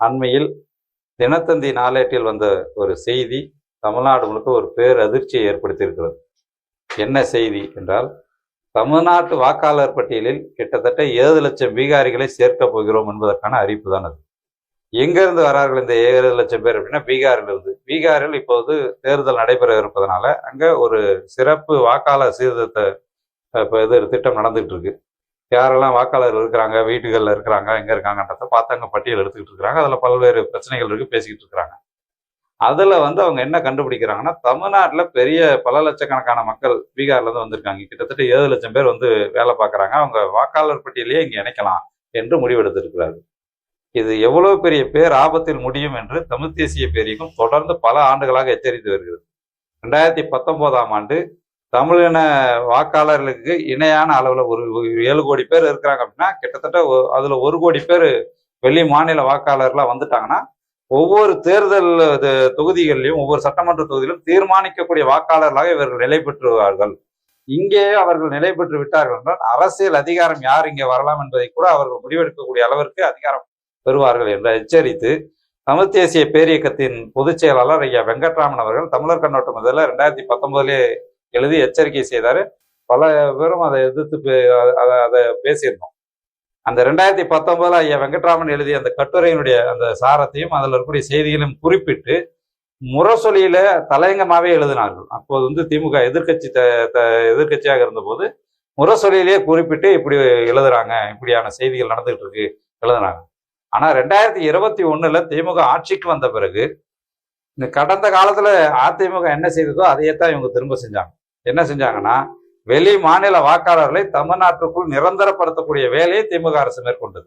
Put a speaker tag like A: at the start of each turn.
A: அண்மையில் தினத்தந்தி நாளேட்டில் வந்த ஒரு செய்தி தமிழ்நாடு முழுக்க ஒரு பேர் அதிர்ச்சியை ஏற்படுத்தியிருக்கிறது. என்ன செய்தி என்றால் தமிழ்நாட்டு வாக்காளர் பட்டியலில் கிட்டத்தட்ட ஏழு லட்சம் பீகாரிகளை சேர்க்கப் போகிறோம் என்பதற்கான அறிவிப்பு தான் அது. எங்கிருந்து வரார்கள் இந்த ஏழு லட்சம் பேர் அப்படின்னா பீகாரில் இருந்து பீகாரில் இப்போது தேர்தல் நடைபெற இருப்பதனால அங்கே ஒரு சிறப்பு வாக்காளர் சீர்திருத்த இப்போ இது திட்டம் நடந்துகிட்டு இருக்கு. யாரெல்லாம் வாக்காளர் இருக்கிறாங்க வீட்டுகளில் இருக்கிறாங்க எங்கே இருக்காங்கன்றத பார்த்து அங்க பட்டியல் எடுத்துக்கிட்டு இருக்கிறாங்க. அதில் பல்வேறு பிரச்சனைகள் இருக்கு பேசிக்கிட்டு இருக்கிறாங்க. அதில் வந்து அவங்க என்ன கண்டுபிடிக்கிறாங்கன்னா தமிழ்நாட்டில் பெரிய பல லட்சக்கணக்கான மக்கள் பீகார்லேருந்து வந்திருக்காங்க. கிட்டத்தட்ட ஏழு லட்சம் பேர் வந்து வேலை பார்க்கறாங்க. அவங்க வாக்காளர் பட்டியலையே இங்கே இணைக்கலாம் என்று முடிவெடுத்திருக்கிறார் இது எவ்வளவு பெரிய பேர் ஆபத்தில் முடியும் என்று தமிழ் தேசிய பேரியக்கம் தொடர்ந்து பல ஆண்டுகளாக எச்சரித்து வருகிறது. ரெண்டாயிரத்தி பத்தொன்பதாம் ஆண்டு தமிழின வாக்காளர்களுக்கு இணையான அளவில் ஒரு ஏழு கோடி பேர் இருக்கிறாங்க அப்படின்னா கிட்டத்தட்ட அதில் ஒரு கோடி பேர் வெளி மாநில வாக்காளர்லாம் வந்துட்டாங்கன்னா ஒவ்வொரு தேர்தல் இது தொகுதிகளிலும் ஒவ்வொரு சட்டமன்ற தொகுதியிலும் தீர்மானிக்கக்கூடிய வாக்காளர்களாக இவர்கள் நிலை பெற்றுவார்கள். இங்கே அவர்கள் நிலை பெற்று விட்டார்கள் என்றால் அரசியல் அதிகாரம் யார் இங்கே வரலாம் என்பதை கூட அவர்கள் முடிவெடுக்கக்கூடிய அளவிற்கு அதிகாரம் பெறுவார்கள் என்று எச்சரித்து தமிழ் தேசிய பேரியக்கத்தின் பொதுச் செயலாளர் ஐயா வெங்கட்ராமன் அவர்கள் தமிழர் கண்ணோட்டம் முதல்ல ரெண்டாயிரத்தி பத்தொன்பதுலேயே எழுதி எச்சரிக்கை செய்தார். பல பேரும் அதை எதிர்த்து பே- அதை அதை பேசியிருந்தோம். அந்த ரெண்டாயிரத்தி பத்தொன்பதுல ஐயா வெங்கட்ராமன் எழுதிய அந்த கட்டுரையினுடைய அந்த சாரத்தையும் அதில் இருக்கக்கூடிய செய்திகளையும் குறிப்பிட்டு முரசொலியில தலையங்கமாகவே எழுதினார்கள். அப்போது வந்து திமுக எதிர்க்கட்சி த த- எதிர்க்கட்சியாக இருந்தபோது முரசொலியிலேயே குறிப்பிட்டு இப்படி எழுதுறாங்க இப்படியான செய்திகள் நடந்துகிட்டு இருக்கு எழுதுனாங்க ஆனா ரெண்டாயிரத்தி இருபத்தி ஒண்ணுல திமுக ஆட்சிக்கு வந்த பிறகு இந்த கடந்த காலத்துல அதிமுக என்ன செய்ததோ அதையே தான் இவங்க திரும்ப செஞ்சாங்க. என்ன செஞ்சாங்கன்னா வெளி மாநில வாக்காளர்களை தமிழ்நாட்டுக்குள் நிரந்தரப்படுத்தக்கூடிய வேலையை திமுக அரசு மேற்கொண்டது.